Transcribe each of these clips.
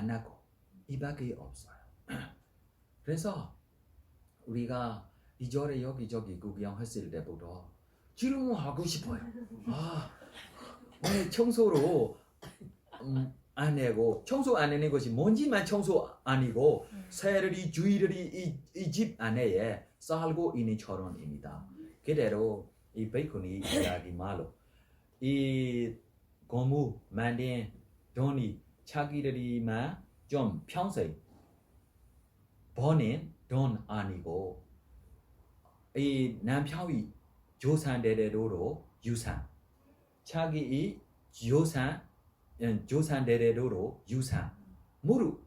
만나고 이밖에 없어요. 그래서 우리가 이절에 여기저기 구경했을 때부터 질문하고 싶어요. 아, 왜 청소로 음, 안 해고 청소 안 하는 것이 먼지만 청소 아니고 주인들이 이집 안에 살고 있는 처럼입니다. 그대로 이 베이컨이 이야기 말로 이 고무 만든 돈이 자기들이만 좀 평소에 버는 돈 아니고 이 남편이 조산대대로로 유산 자기 이 조산 음, 조산대대로로 유산 모두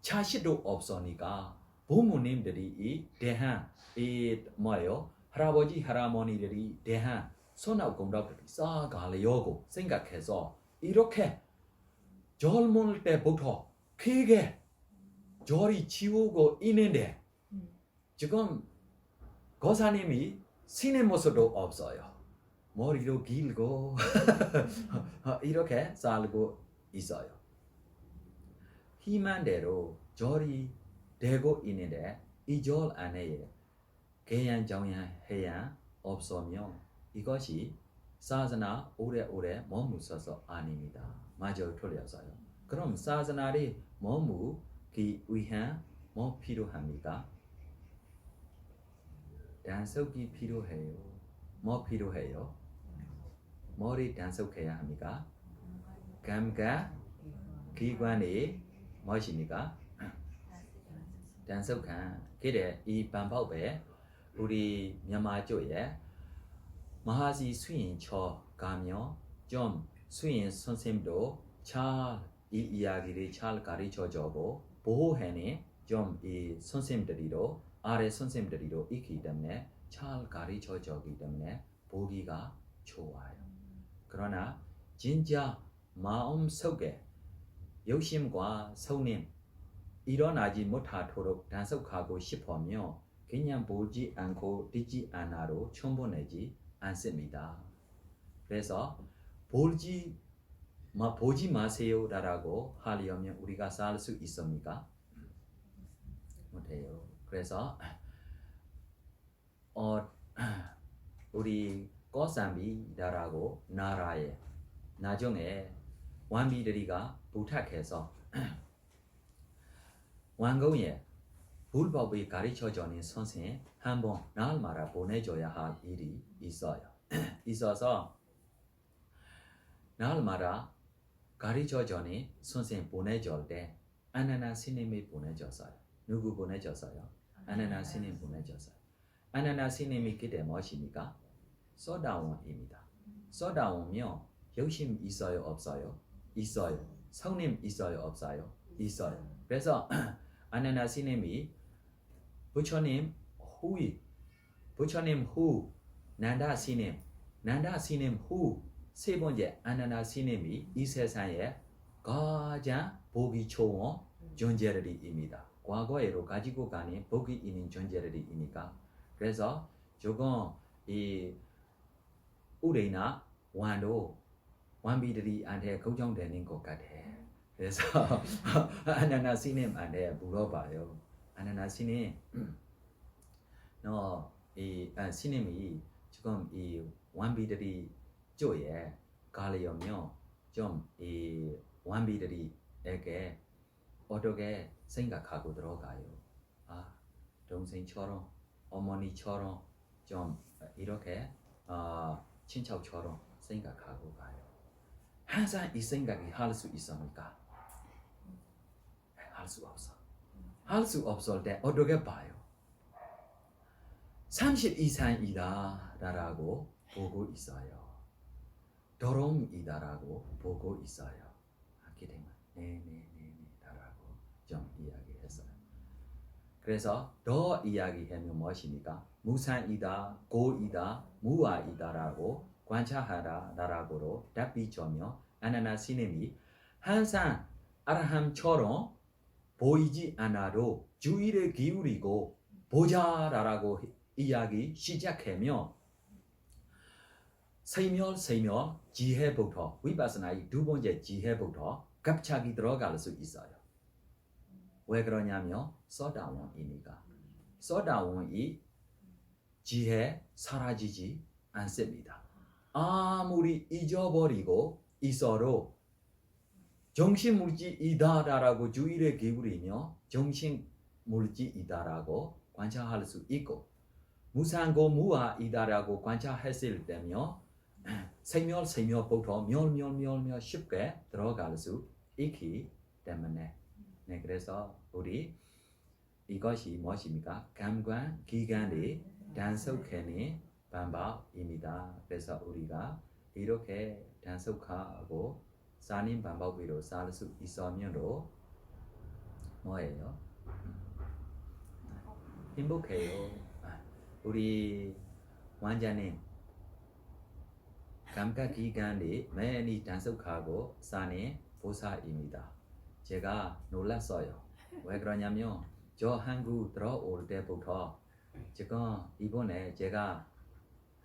자식도 없으니까 부모님들이 이 대한 이 뭐예요? 할아버지 할아버니들이 대한 손아웃 공덕들이 쌓아가려고 생각해서 이렇게 젊을 때부터 크게 절이 치우고 있는데 음. 지금 거사님이 신의 모습도 없어요. 머리도 길고 이렇게 살고 있어요. 희망 대로 절이 되고 있는데 이 절 안에 개연 정연 해야 없으면 이것이 사자나 오래오래 머무서서 아닙니다. 맞아요, 틀렸어요. 그럼 사자나리 머무기 위한 뭐 필요합니까? 단속이 필요해요. 뭐 필요해요? 머리 단속해야 합니까? 감각 기관이 무엇입니까? 단속한 그래 이 방법에 우리မြန်မာ쪽에 마하지 수인 쳐 가며 좀 수인 선생님도 잘 이 이야기를 잘 가르쳐 주고 보호해니 좀이 선생님들이도 아래 선생님들이도 있기 때문에 잘 가르쳐 주기 때문에 보기가 좋아요. 그러나 진짜 마음 속에 욕심과 성님 일어나지 못하도록 단속하고 싶으며 그냥 보지 않고 듣지 않아도 충분하지 않습니다. 그래서 보지 마, 보지 마세요라고 하려면 우리가 살 수 있습니까? 못해요. 그래서 어, 우리 꼬삼비다라고 나라에 나중에 왕비들이가 부탁해서 왕궁에 불법을 가르쳐주는 선생 한번 날마다 보내줘야 할 일이 있어요. 있어서 날마다 가르쳐주는 선생 보내줄 때 아나나 스님이 보내줬어요. 누구 보내줬어요? 아나나 스님 보내줬어요. 아나나 스님이 그때 무엇입니까? 소다원입니다. 소다원이요 욕심 있어요 없어요? 있어요. 성님 있어요 없어요? 있어요. 그래서 아나나 스님이 부처님 후이 부처님 후 난다 스님 난다 스님 후 세 번째 아나나 스님이 이 세상에 가장 복이 좋은 존재들입니다. 과거에로 가지고 가는 복이 있는 존재들이니까 그래서 조금 이 우리나 완도 완비들이한테 걱정되는 것 같아. 그래서 아나나 스님한테 물어봐요. 아나나 스님, 너이 아, 스님이 지금 이 완비들이 쪽에 가려면 좀이 완비들이에게 어떻게 생각하고 들어가요? 아 동생처럼 어머니처럼 좀 이렇게 어, 친척처럼 생각하고 가요. 항상 이 생각이 할 수 있습니까? 할 수 없어. 할 수 없을 때 어떻게 봐요? 30 이상이다라고 보고 있어요. 도롱이다라고 보고 있어요. 되면 네네네네다라고 좀 이야기했어요. 그래서 더 이야기하면 무엇입니까? 무산이다, 고이다, 무아이다라고 관찰하라라고로 답이 주며 아나나 스님이 항상 아라함처럼 보이지 않아도 주의를 기울이고 보자라고 이야기 시작하며 세멸 세멸 지혜부터 위바스나의 두 번째 지혜부터 갑자기 들어갈 수 있어요. 왜 그러냐면 서다원이니까. 서다원이 지혜 사라지지 않습니다. 아무리 잊어버리고 있어도 정신물질이다라고 주의를 기울이며 정신물질이다라고 관찰할 수 있고 무상고 무아이다라고 관찰했을 때며 생멸 생멸부터 멸멸멸멸 쉽게 들어갈 수 있기 때문에 네 그래서 우리 이것이 무엇입니까? 감관 기관이 단속하는 방법입니다. 그래서 우리가 이렇게 단속하고 사는 방법으로 살 수 있으면도 뭐예요? 행복해요. 아, 우리 원장님 감각 기관이 매일 단속하고 사는 보사입니다. 제가 놀랐어요. 왜 그러냐면 저 한국 들어올 때부터 지금 이번에 제가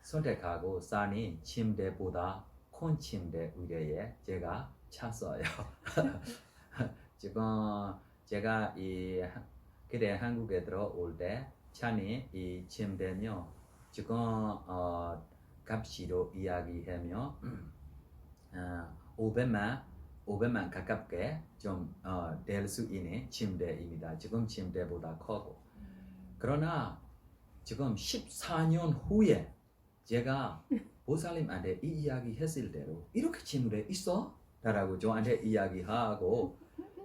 선택하고 사는 침대보다 큰 침대 위에 제가 찼어요. 지금 제가 이 그래 한국에 들어올 때 차니 이 침대며 지금 어 값으로 이야기하면 어, 500만 500만 가깝게 좀될수 있는 침대입니다. 지금 침대보다 크고 그러나 지금 14년 후에 제가 보살님한테 이 이야기 했을 때로 이렇게 침대 있어? 라고 저한테 이야기하고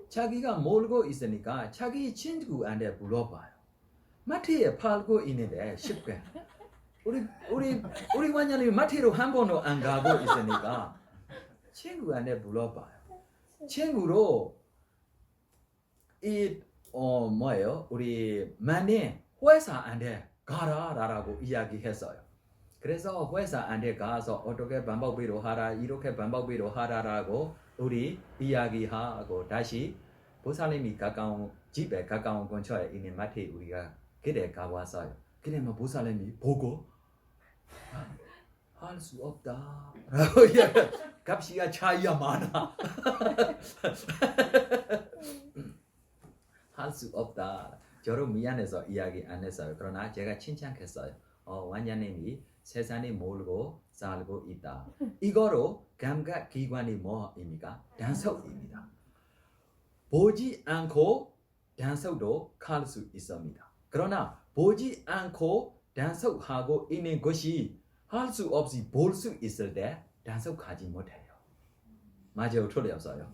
자기가 몰고 있으니까 자기 친구한테 물어봐요. 마트에 팔고 있는데 쉽게 우리 우리 우리 완전히 마트로 한 번도 안 가고 있으니까 친구한테 물어봐요. 친구로 이어 뭐예요? 우리 만에 회사한테 가라라고 이야기했어요. 그래서 회사한테 가서 어떻게 방법으로 하라 이렇게 방법으로 하라라고 우리 이야기하고 다시 보살님이 가까운 집에 가까운 근처에 있는 마트에 우리가 그래 가봤어요. 그러면 보살님이 보고 할 수 없다. 값이야 차이가 많아. 할 수 없다. 저를 미안해서 이야기 안 했어요. 그러나 제가 칭찬했어요. 어, 완자님이 세상에 몰고 살고 있다. 이거로 감각 기관이 뭐입니까? 단속입니다. 보지 않고 단속도 할수 있습니다. 그러나 보지 않고 단속 하고 있는 것이 할 수 없이 볼 수 있을 때 단속하지 못해요. 맞아요, 틀렸어요.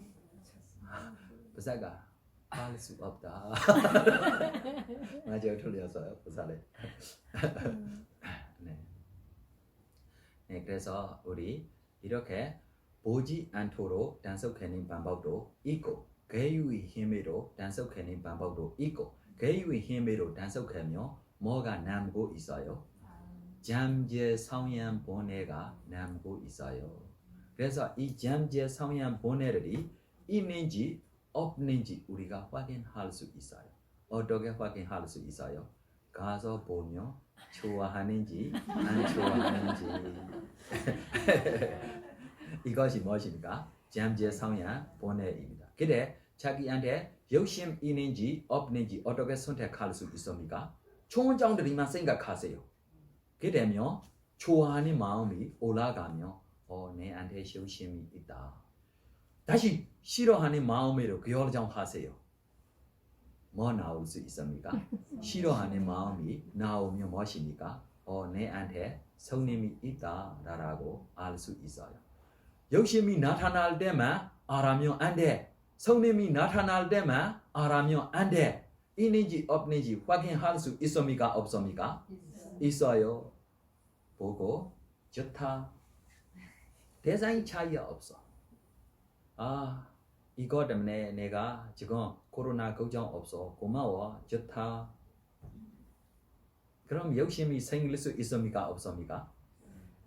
부사가 할 수 없다. 맞아요, 틀렸어요, 부사를. 네. 네, 그래서 우리 이렇게 보지 않도록 단속하는 방법도 있고 개유의 힘으로 단속하는 방법도 있고 개유의 힘으로 단속하며 뭐가 남고 있어요? 잠재 성향 본해가 남고 있어요. 그래서 이 잠재 성향 본해들이 있는지 없는지 우리가 확인할 수 있어요. 어떻게 확인할 수 있어요? 가서 보면 좋아하는지 안 좋아하는지 이것이 무엇입니까? 잠재 성향 본해입니다. 그래 자기한테 욕심 있는지 없는지 어떻게 선택할 수 있습니까? 좋은 점들이만 생각하세요. 그러면 좋아하는 마음이 올라가면 어 내한테 욕심이 있다. 다시 싫어하는 마음으로 결정하세요. 뭐 나올 수 있습니까? 싫어하는 마음이 나오면 무엇입니까? 어 내한테 성님이 있다라고 알 수 있어요. 욕심이 나타날 때만 알아면 안 돼. 성님이 나타날 때만 알아면 안 돼. 있는지 없는지 확인할 수 있습니까? 없습니까? 있어요. 보고 좋다. 대상이 차이가 없어. 아 이거 때문에 내가 지금 코로나 걱정 없어. 고마워. 좋다. 그럼 욕심이 생길 수 있습니까? 없습니까?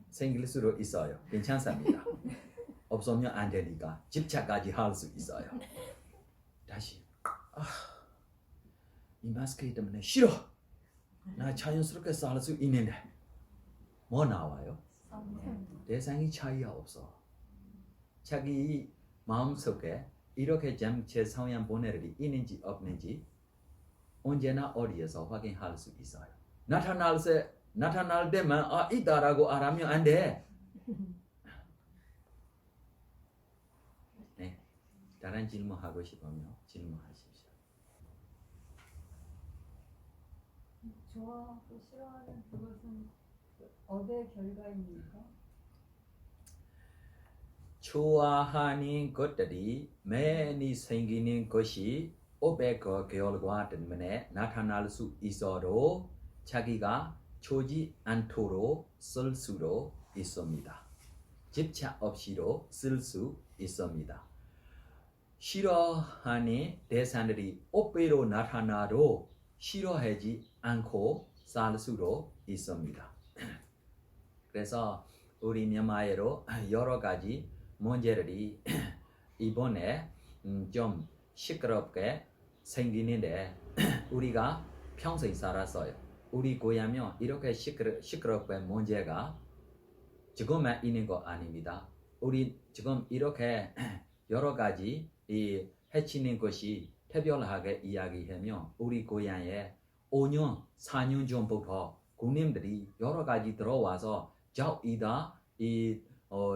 생길 수도 있어요. 괜찮습니다. 없으면 안 되니까 집착까지 할 수 있어요. 다시 아, 이 마스크 때문에 싫어. 나 자연스럽게 살 수 있는데 뭐 나와요? 대상이 차이가 없어. 자기 마음속에 이렇게 잠체 성향 보내들이 있는지 없는지 언제나 어디에서 확인할 수 있어요. 나타날 때 나타날 때만 아 있다라고 알면 안 돼. 네. 다른 질문 하고 싶으면 질문하십시오. 좋아하고 싫어하는 그것은 업의 결과입니까? 좋아하는 것들이 매니 생기는 것이 업의 그 결과 때문에 나타날 수 있어도 자기가 초지 않도록 쓸 수도 있습니다. 집착 없이도 쓸 수 있습니다. 싫어하는 대상들이 업배로 나타나도 싫어하지 않고 살 수도 있습니다. 그래서 우리 미마에로 여러 가지 문제들이 이번에 음, 좀 시끄럽게 생기는데 우리가 평소에 살았어요. 우리 고향면 이렇게 시끄러, 시끄럽게 문제가 지금만 있는 거 아닙니다. 우리 지금 이렇게 여러 가지 이 해치는 것이 특별하게 이야기하면 우리 고향에 5년, 4년 전부터 군인들이 여러 가지 들어와서 적이다, 이 어,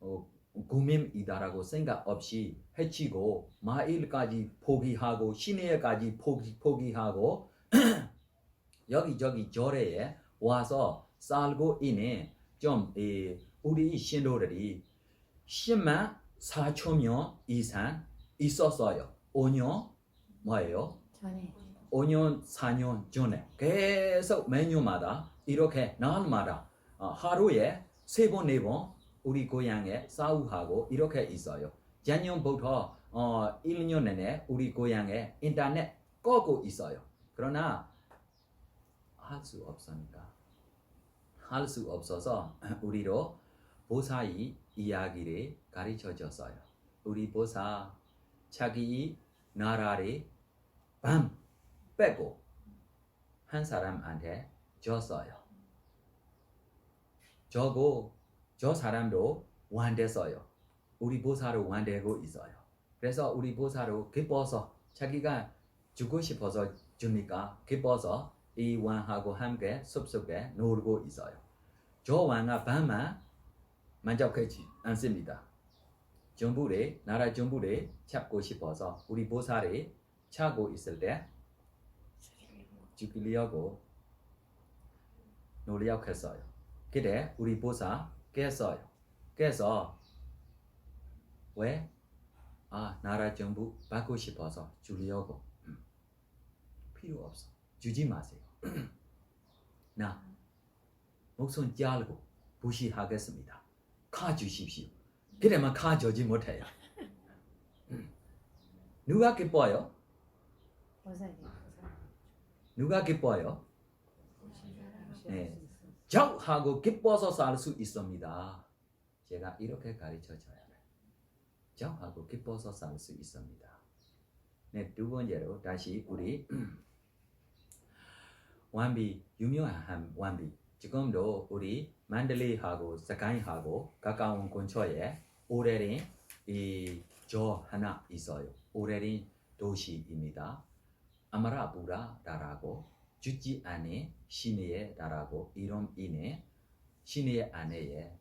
어, 국민이다라고 생각 없이 해치고 마일까지 포기하고 시내까지 포기, 포기하고 여기저기 절에 와서 살고 있는 좀 이, 우리 신도들이 10만 4천 명 이상 있었어요. 5년 뭐예요? 전에 5년 4년 전에 계속 메뉴마다 이렇게 날마다 어, 하루에 세 번 네 번 우리 고향에 싸우하고 이렇게 있어요. 작년부터 어, 1년 내내 우리 고향에 인터넷 꺼고 있어요. 그러나 할 수 없으니까 할 수 없어서 우리로 보사의 이야기를 가르쳐 줬어요. 우리 보사 자기 나라를 밤 빼고 한 사람한테 줬어요. 저고 저 사람도 완됐어요. 우리 보사로 완되고 있어요. 그래서 우리 보사로 기뻐서 자기가 주고 싶어서 주니까 기뻐서 이 왕하고 함께 숲속에 놀고 있어요. 저 왕아 밤만 만족하지 않습니다. 정부를 나라 정부를 찾고 싶어서 우리 보사를 찾고 있을 때 죽이려고 노력했어요. 그때 우리 보사 깼어요. 깨서 왜? 아 나라 정부 받고 싶어서 주려고 음. 필요 없어. 주지 마세요. 나 목숨 jar고 부시하겠습니다. 가 주십시오. 그래만 가져지 못해요. 음. 누가 기뻐요? 누가 기뻐요? 네. 적하고 기뻐서 살 수 있습니다. 제가 이렇게 가르쳐 줘야 돼요. 적하고 기뻐서 살 수 있습니다. 네, 두 번째로 다시 우리 완비 유명한 완비 지금도 우리 만들리하고 스카이하고 가까운 근처에 오래된 이저 하나 있어요. 오래된 도시입니다. 아마라부라다라고 죽지 않은 신의 나라고 이름 이네 신의 아내에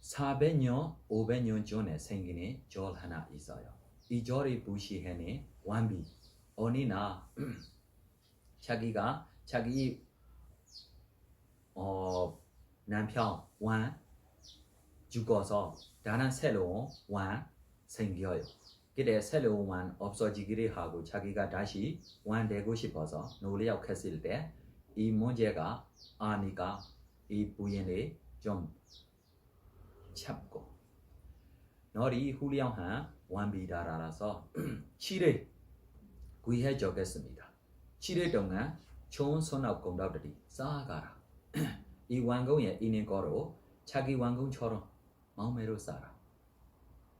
400년, 500년 전에 생긴 절 하나 있어요. 이 절이 부시해는 완비 날 자기가 자기 어 남편 왕 죽어서 다른 새로운 왕 생겨요. 그때 새로운 왕 없어지기를 하고 자기가 다시 왕 되고 싶어서 노력했을 때 이 문제가 아니까 이 부인을 좀 참고 너리 훌륭한 왕비다라서 7일 구해 주겠습니다. 7일 동안 좋은 선악 공덕들이 쌓아가라. 이 왕궁에 있는 거로 자기 왕궁처럼 마음대로 살아.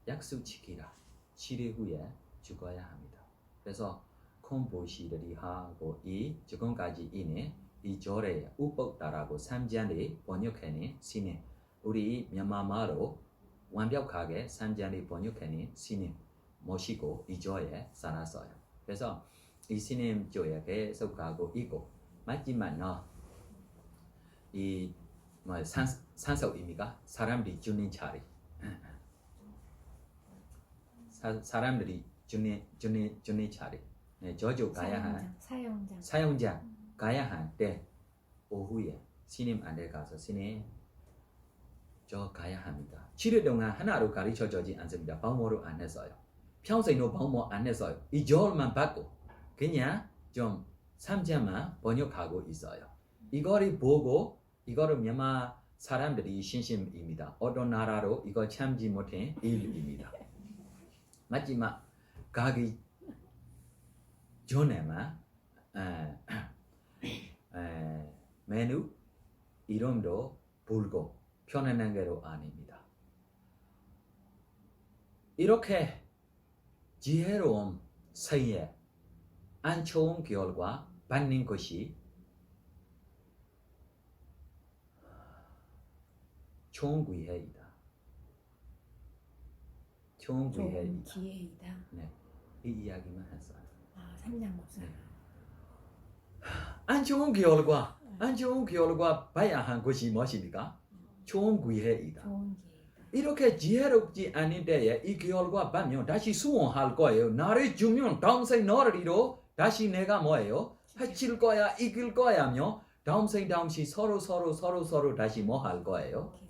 약속 지키라. 치리후에 죽어야 합니다. 그래서 콤보시리하고 이 조금까지 이는 이 절에 우뻑다라고 삼지안리 번역해니 신이 우리 미얀마말로 완벽하게 삼지안리 번역해니 신이 모시고 이 절에 살았어요. 그래서 이 신임 조에 계속 가고 있고 마지막은 이 뭐 산속입니까? 사람들이 주는 자리. 사, 사람들이 주는 주는 주는 자리. 네, 저쪽 가야 한 사용장. 사용장. 가야 할때 오후에 스님 안에 가서 스님 저 가야 합니다. 7일 동안 하나로 가르쳐 주지 않습니다. 방모로 안 했어요. 평생도 방모 안 했어요. 이 절만 받고 그냥 좀 3자만 번역하고 있어요. 이거를 보고 이거를 미얀마 사람들이 신심입니다. 어느 나라로 이걸 참지 못해 일입니다. 마지막 가기 전에만 에, 에, 메뉴 이름도 불고 편안한 게로 아닙니다. 이렇게 지혜로운 사이에 안 좋은 결과 받는 것이 좋은 기회이다. 좋은 좋은 기회이다. 기회이다. 이 이야기만 했어요. 아, 삼장 목사. 네. 안 좋은 결과, 안 좋은 결과 봐야 한 것이 무엇입니까? 좋은 기회이다. 좋은 기회이다. 이렇게 지혜롭지 않은 때에 이 결과 받으면 다시 수원할 거예요. 나를 주면 다음 생 너를 이로 다시 내가 뭐예요? 해칠 거야, 이길 거야며 다음 생 다음 시 서로 서로 서로 서로 다시 뭐 할 거예요?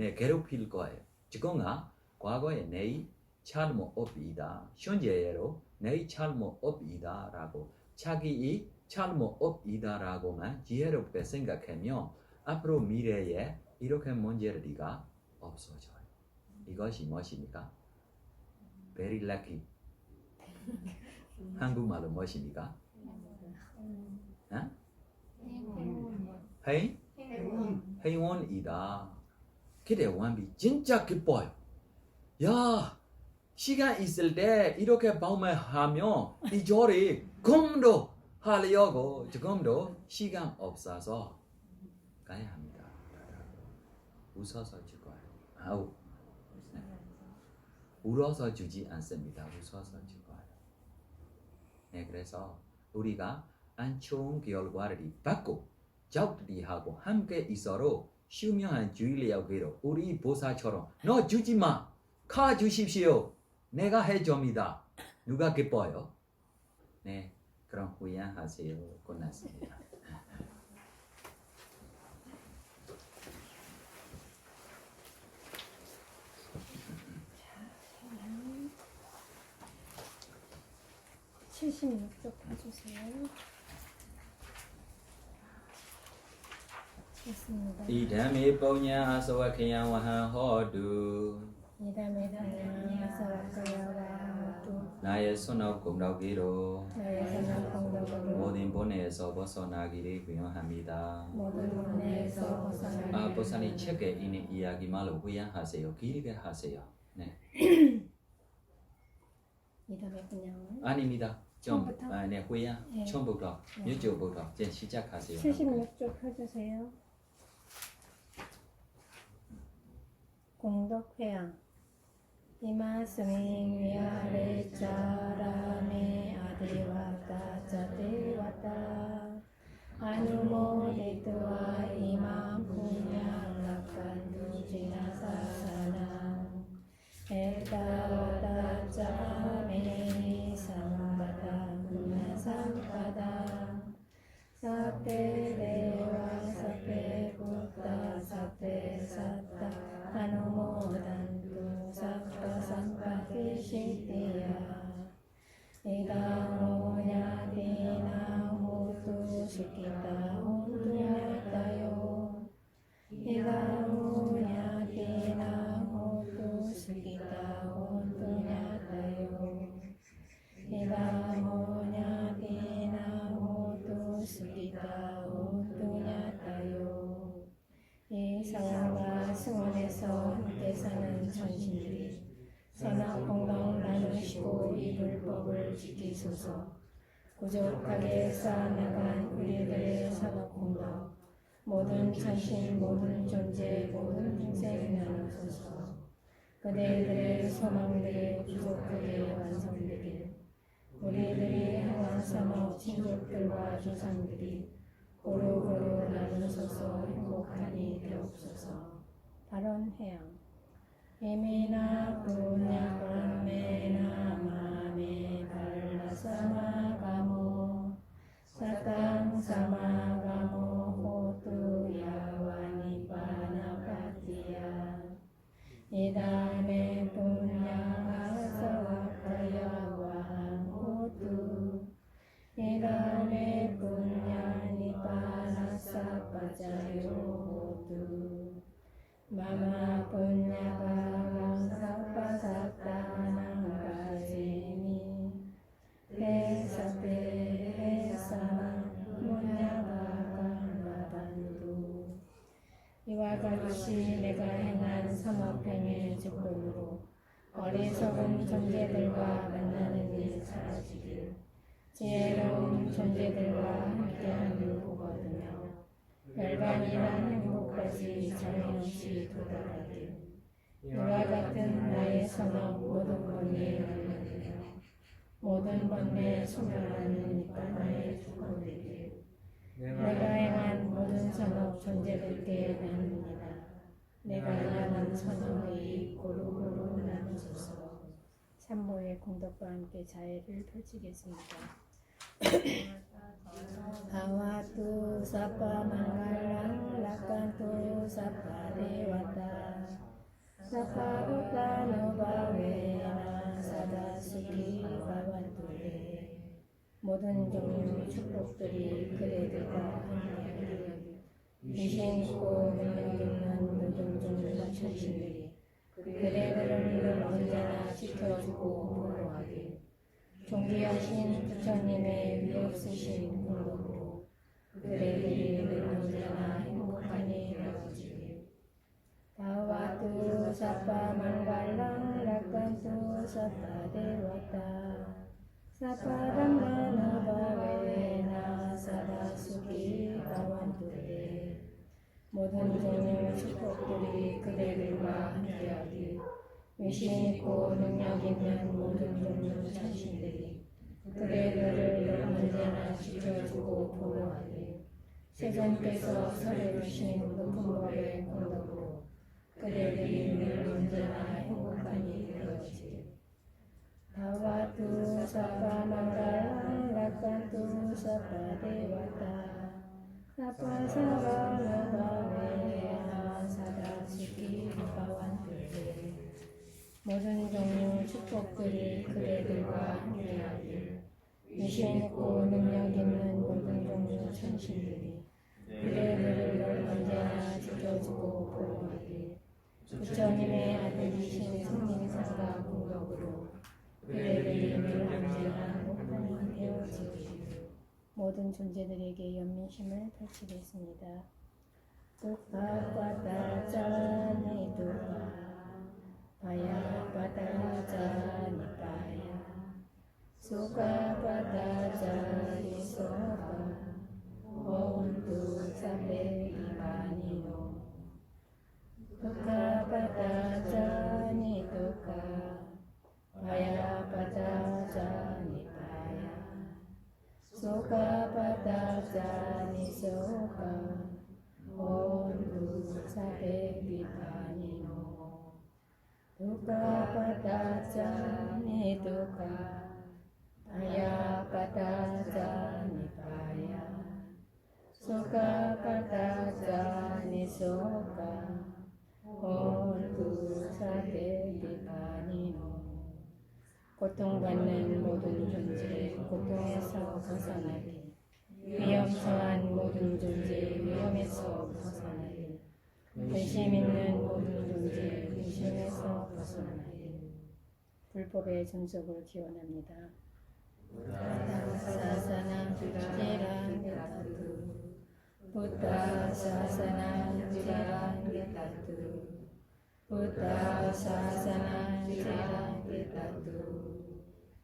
네, 괴롭힐 거예요. 즉은가 과거에 내 잘못 없이다. 현재로 내 잘못 없이다라고 자기 이 잘못 없이다라고만 지혜롭게 생각하면 앞으로 미래에 이렇게 문제들이가 없어져요. 이것이 무엇입니까? Very lucky. 한국말로 무엇입니까? 행? 행운이다. 그래 완비 진짜 기뻐요. 야 시간 있을 때 이렇게 밤에 하면 이 절이 금도 하려고 지금도 시간 없어서 가야 합니다. 웃어서 죽어요. 아우 울어서 주지 않습니다. 웃어서 죽어요. 네, 그래서 우리가 안 좋은 결과를 받고 적들이하고 함께 있어로 휴명한 주일야기로 우리 보사처럼 너 주지 마, 가 주십시오. 내가 해줍니다. 누가 기뻐요? 네, 그럼 후회하세요. 끝났습니다. 칠십육 쪽 봐주세요. 이 담이 뽀냐 아서와 그냥 와한 허두 나의 손업 공덕기로 모든 번뇌에서 벗어나기를 구현합니다. 아, 보살이 책에 있는 이야기말로 구현하세요. 길게 하세요. 네. 아닙니다. 좀, 아, 네, 후야. 처음부터, 네. 유튜부터 이제 시작하세요. 76쪽 펴주세요. 공덕회양. 이마스미 위아래 자라메 아디와타 자데와타 아누모디토와 이만 분양락간두 지 불법을 지키소서. 부족하게 쌓아나간 우리들의 사법 공덕 모든 천신 모든 존재 모든 중생 나누소서. 그대들의 소망들이 부족하게 완성되길. 우리들이 행한 선호 친족들과 조상들이 고루고루 나누소서 행복하니 되옵소서. 발언 해양 예미나 부냐 브라메나 마 메 달라사마 가모 사탕 사마 가 소멸하는 이빠나의 축복이길 내가 행한 모든 선업 존재들께 나눕니다 내가 행한 선업이 고루고루 나누소서 참모의 공덕과 함께 자애를 펼치겠습니다 mangalang lakantu sapa dewata Sapa utano bhavena sada sukhi bhavantule 모든 종류 축복들이 그대들과 함께하길 미신 있고 능력 있는 모든 종류 천신들이 그대들을 언제나 지켜주고 보호하길. 존귀하신 부처님의 위없으신 공덕으로 그대들이 늘 언제나 행복하니 되어지길. 바와투 사파 망갈랑 락간투 사파 데와타 사파람마나 바웨나 사다 수기 바완투레 모든 종류 축복들이 그대들과 함께하길 위신 있고 능력 있는 모든 종류 천신들이 그대들을 언제나 지켜주고 보호하길 세존께서 설해주신 높은 법의 공덕으로 그대들이 늘 언제나 되어지길 사파 데와타 사파 사바나 바웨나 사다 수기 바완투레 모든 종류 축복들이 그대들과 함께하길 위신 있고 능력 있는 모든 종류 천신들이 그대들을 언제나 지켜주고 보호하길 부처님의 아들이신 성님상과 공덕으로 그대들이 늘 언제나 행복한 되어지길 모든 존재들에게 연민심을 펼치겠습니다. 두카과다 짜니 Paya pada jani paya Suka pada jani soka Untuk sampai imanino Duka 불법의 전속을 기원합니다.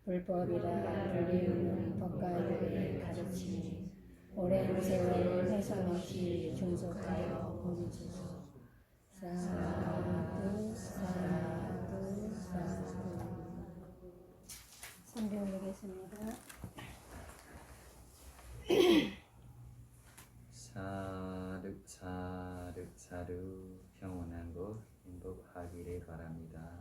불법이라 불리우는 법가율의 가르침이 오랜 세월 훼손 없이 존속하여 옵소서 사두 사두 성경 읽겠습니다. 사르 사르 사르 평온한 곳 행복하기를 바랍니다.